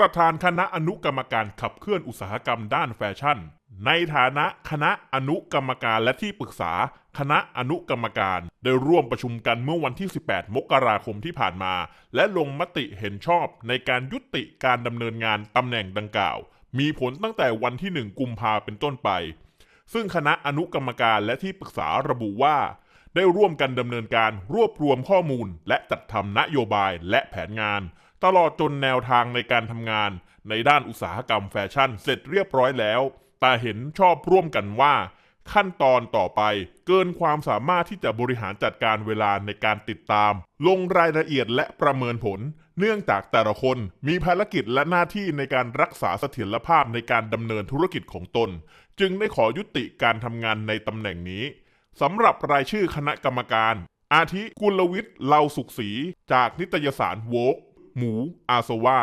ประธานคณะอนุกรรมการขับเคลื่อนอุตสาหกรรมด้านแฟชั่น ในฐานะคณะอนุกรรมการและที่ปรึกษา คณะอนุกรรมการได้ร่วมประชุมกันเมื่อวันที่ 18 มกราคมที่ผ่านมา และลงมติเห็นชอบในการยุติการดำเนินงานตำแหน่งดังกล่าว มีผลตั้งแต่วันที่ 1 กุมภาเป็นต้นไป ซึ่งคณะอนุกรรมการและที่ปรึกษาระบุว่าได้ร่วมกันดำเนินการรวบรวมข้อมูล และจัดทำนโยบายและแผนงาน ตลอดจนแนวทางในการทำงานในด้านอุตสาหกรรมแฟชั่นเสร็จเรียบร้อยแล้ว แต่เห็นชอบร่วมกันว่า ขั้นตอนต่อไปเกินความสามารถที่จะบริหารจัดการเวลาในการติดตาม ลงรายละเอียดและประเมินผล เนื่องจากแต่ละคนมีภารกิจและหน้าที่ในการรักษาเสถียรภาพในการดำเนินธุรกิจของตน จึงได้ขอยุติการทำงานในตำแหน่งนี้สำหรับรายชื่อคณะกรรมการ อาทิกุลวิทย์เลาสุขศรีจากนิตยสารโวก หมูอาสวา